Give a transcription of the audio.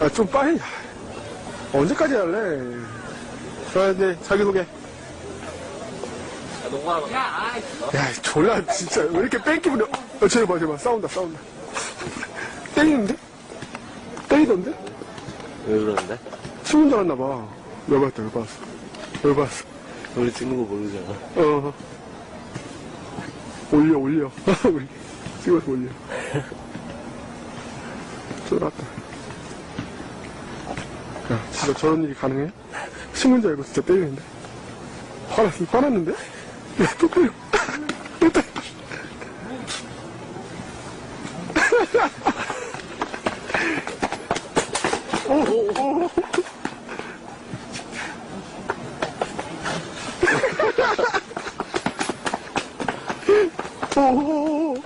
아, 좀 빨리. 언제까지 할래? 자, 이제 자기소개. 야, 졸라, 진짜. 왜 이렇게 뺑기 부려. 어, 쟤 봐, 쟤 봐. 싸운다, 싸운다. 때리는데? 때리던데? 왜 그러는데? 친구 줄 알았나봐. 열받았다, 열받았어. 열받았어. 우리 찍는 거 모르잖아. 어. 올려, 올려. 올려. 찍어서 올려. 쫄았다. 그러니까. 야, 진짜 저런 일이 가능해? 신문지 알고 진짜 때리는데? 화났, 화났는데? 야, 또 때려. 또 때려. 오, 오, 오. 오, 오, 오.